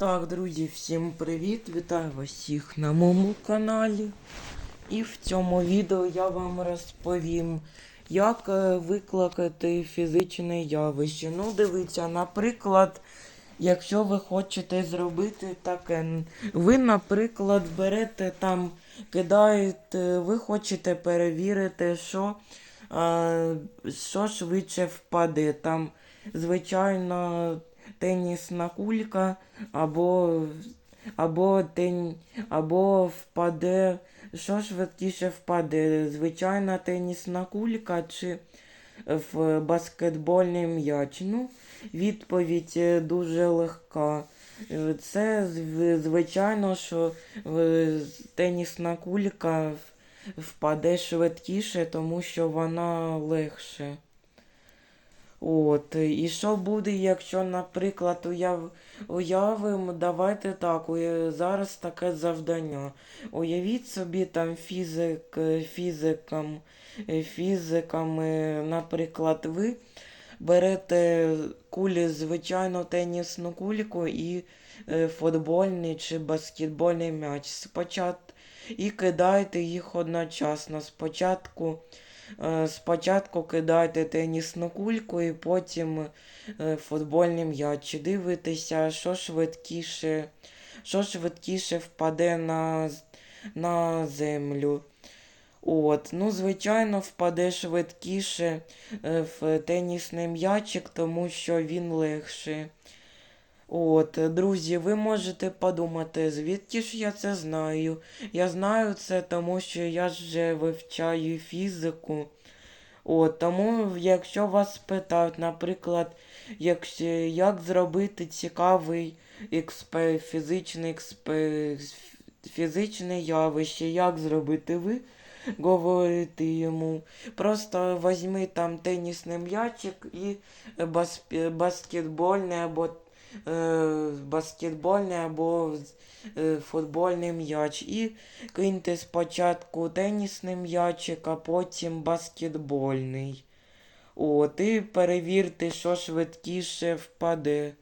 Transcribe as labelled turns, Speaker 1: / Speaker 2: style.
Speaker 1: Так, друзі, всім привіт! Вітаю вас всіх на моєму каналі. І в цьому відео я вам розповім, як е, викликати фізичне явище. Ну, дивіться, наприклад, якщо ви хочете зробити таке, ви, наприклад, берете там, кидаєте, ви хочете перевірити, що, е, що швидше впаде. Там, звичайно, тенісна кулька або, або, тен, або впаде, що швидкіше впаде, звичайна тенісна кулька чи в баскетбольний м'яч. Ну, відповідь е, дуже легка. Е, Це звичайно, що е, тенісна кулька впаде швидкіше, тому що вона легше. От, і що буде, якщо, наприклад, уяв... уявимо, давайте так, уя- зараз таке завдання. Уявіть собі там фізик, е, фізикам, е, фізиками, наприклад, ви берете кулі, звичайну тенісну кульку і е, футбольний чи баскетбольний м'яч. Спочатку і кидаєте їх одночасно. Спочатку Е, Спочатку кидайте тенісну кульку і потім е, футбольний м'яч. Дивитеся, що швидкіше, що швидкіше впаде на, на землю. От, ну, звичайно, впаде швидкіше е, в тенісний м'ячик, тому що він легший. От, друзі, ви можете подумати, звідки ж я це знаю? Я знаю це, тому що я вже вивчаю фізику. От, тому, якщо вас питають, наприклад, якщо, як зробити цікавий експе, фізичний, експе, фізичне явище, як зробити ви, говорите йому. Просто візьми там тенісний м'ячик і бас, баскетбольний або баскетбольний або е, футбольний м'яч. І киньте спочатку тенісний м'ячик, а потім баскетбольний. От, і перевірте, що швидкіше впаде.